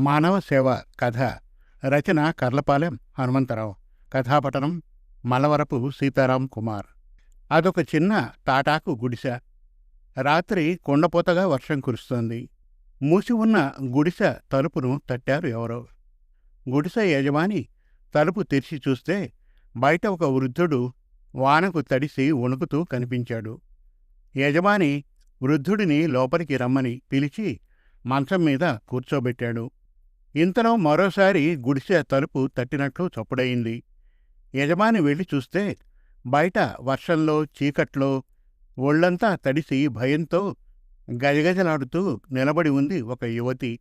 మానవ సేవ కథ రచన కర్లపాలెం హనుమంతరావు. కథాపటనం మలవరపు సీతారాం కుమార్. అదొక చిన్న తాటాకు గుడిసె. రాత్రి కొండపోతగా వర్షం కురుస్తోంది. మూసి ఉన్న గుడిసె తలుపును తట్టారు ఎవరో. గుడిసె యజమాని తలుపు తెరిచి చూస్తే బయట ఒక వృద్ధుడు వానకు తడిసి వణుకుతూ కనిపించాడు. యజమాని వృద్ధుడిని లోపలికి రమ్మని పిలిచి మంచం మీద కూర్చోబెట్టాడు. ఇంతలో మరోసారి గుడిసె తలుపు తట్టినట్లు చప్పుడయింది. యజమాని వెళ్ళి చూస్తే బయట వర్షంలో చీకట్లో ఒళ్ళంతా తడిసి భయంతో గజగజలాడుతూ నిలబడి ఉంది ఒక యువతి.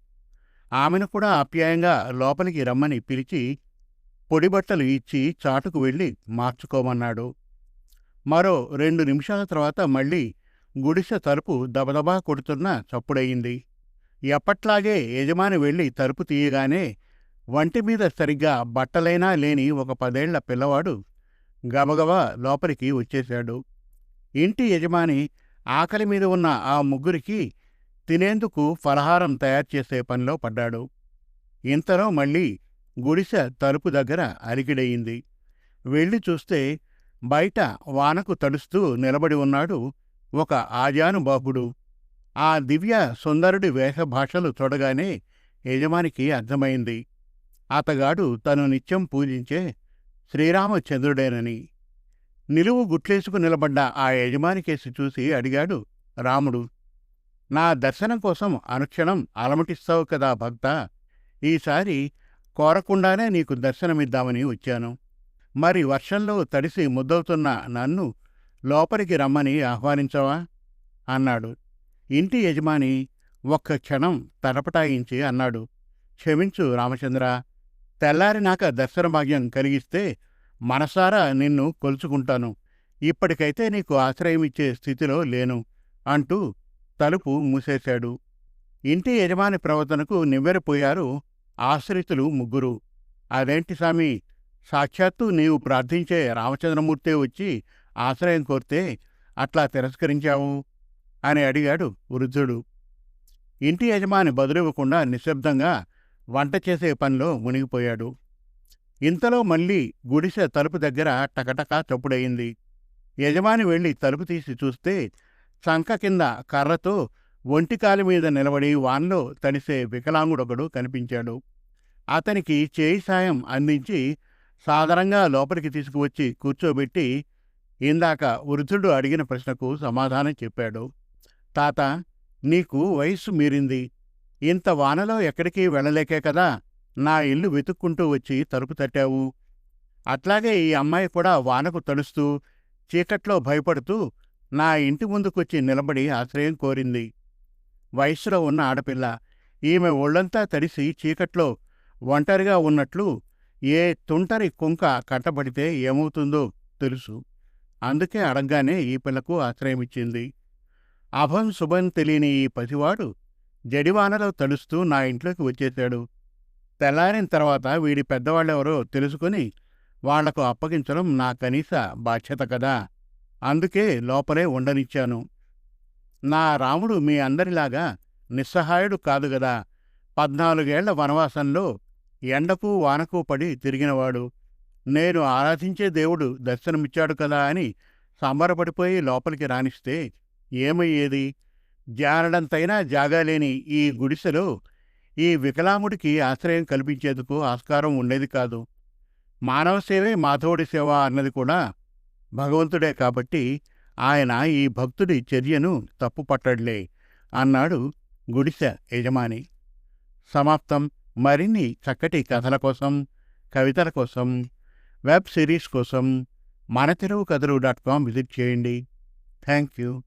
ఆమెను కూడా ఆప్యాయంగా లోపలికి రమ్మని పిలిచి పొడిబట్టలు ఇచ్చి చాటుకు వెళ్ళి మార్చుకోమన్నాడు. మరో రెండు నిమిషాల తర్వాత మళ్ళీ గుడిసె తలుపు దబదబా కొడుతున్న చప్పుడయింది. ఎప్పట్లాగే యజమాని వెళ్ళి తలుపు తీయగానే వంటి మీద సరిగ్గా బట్టలైనా లేని ఒక పదేళ్ళ పిల్లవాడు గబగబా లోపలికి వచ్చేశాడు. ఇంటి యజమాని ఆకలి మీద ఉన్న ఆ ముగ్గురికి తినేందుకు ఫలహారం తయారు చేసే పనిలో పడ్డాడు. ఇంతలో మళ్ళీ గుడిసె తలుపు దగ్గర అలికిడయింది వెళ్ళి చూస్తే బయట వానకు తడుస్తూ నిలబడి ఉన్నాడు ఒక ఆజానుబాహుడు. ఆ దివ్య సుందరుడి వేషభాషలు చూడగానే యజమానికి అర్థమైంది. అతగాడు తను నిత్యం పూజించే శ్రీరామచంద్రుడేనని. నిలువు గుట్లేసుకు నిలబడ్డ ఆ యజమాని కేసి చూసి అడిగాడు రాముడు. నా దర్శనం కోసం అనుక్షణం అలమటిస్తావు కదా భక్త. ఈసారి కోరకుండానే నీకు దర్శనమిద్దామని వచ్చాను. మరి వర్షంలో తడిసి ముద్దవుతున్న నన్ను లోపలికి రమ్మని ఆహ్వానించవా? అన్నాడు. ఇంటి యజమాని ఒక్క క్షణం తడపటాయించి అన్నాడు. క్షమించు రామచంద్ర తెల్లారినాక దర్శన భాగ్యం కలిగిస్తే మనసారా నిన్ను కొలుచుకుంటాను. ఇప్పటికైతే నీకు ఆశ్రయమిచ్చే స్థితిలో లేను అంటూ తలుపు మూసేశాడు. ఇంటి యజమాని ప్రవర్తనకు నివ్వెరపోయారు ఆశ్రితులు ముగ్గురు. అదేంటి స్వామి సాక్షాత్తు నీవు ప్రార్థించే రామచంద్రమూర్తే వచ్చి ఆశ్రయం కోరితే అట్లా తిరస్కరించావు? అని అడిగాడు వృద్ధుడు. ఇంటి యజమాని బదులివ్వకుండా నిశ్శబ్దంగా వంట చేసే పనిలో మునిగిపోయాడు. ఇంతలో మళ్ళీ గుడిసె తలుపు దగ్గర టకటకా చప్పుడయింది. యజమాని వెళ్ళి తలుపు తీసి చూస్తే చంక కింద కర్రతో ఒంటికాలి మీద నిలబడి వాన్లో తడిసే వికలాంగుడొకడు కనిపించాడు. అతనికి చేయి సాయం అందించి సాదరంగా లోపలికి తీసుకువచ్చి కూర్చోబెట్టి ఇందాక వృద్ధుడు అడిగిన ప్రశ్నకు సమాధానం చెప్పాడు. తాత నీకు వయస్సు మీరింది. ఇంత వానలో ఎక్కడికి వెళ్ళలేకే కదా నా ఇల్లు వెతుక్కుంటూ వచ్చి తలుపు తట్టావు. అట్లాగే ఈ అమ్మాయి కూడా వానకు తడుస్తూ చీకట్లో భయపడుతూ నా ఇంటి ముందుకొచ్చి నిలబడి ఆశ్రయం కోరింది. వయస్సులో ఉన్న ఆడపిల్ల ఈమె ఒళ్ళంతా తడిసి చీకట్లో ఒంటరిగా ఉన్నట్లు ఏ తుంటరి కుంక కట్టబడితే ఏమవుతుందో తెలుసు. అందుకే అడగ్గానే ఈ పిల్లకు ఆశ్రయమిచ్చింది. అభం శుభం తెలియని ఈ పసివాడు జడివానలో తడుస్తూ నా ఇంట్లోకి వచ్చేశాడు. తెల్లారిన తర్వాత వీడి పెద్దవాళ్ళెవరో తెలుసుకుని వాళ్ళకు అప్పగించడం నా కనీస బాధ్యత కదా. అందుకే లోపలే ఉండనిచ్చాను. నా రాముడు మీ అందరిలాగా నిస్సహాయుడు కాదు గదా పద్నాలుగేళ్ళ వనవాసంలో ఎండకు వానకు పడి తిరిగినవాడు. నేను ఆరాధించే దేవుడు దర్శనమిచ్చాడు కదా అని సంబరపడిపోయి లోపలికి రాణిస్తే ఏమయ్యేది? జారడంతైనా జాగాలేని ఈ గుడిసెలో ఈ వికలాంగుడికి ఆశ్రయం కల్పించేందుకు ఆస్కారం ఉండేది కాదు. మానవ సేవే మాధవుడి సేవ అన్నది కూడా భగవంతుడే కాబట్టి ఆయన ఈ భక్తుడి చర్యను తప్పుపట్టడ్లే అన్నాడు గుడిసె యజమాని. సమాప్తం. మరిన్ని చక్కటి కథల కోసం కవితల కోసం వెబ్ సిరీస్ కోసం మన Telugu Kathalu dot com visit చేయండి. Thank you.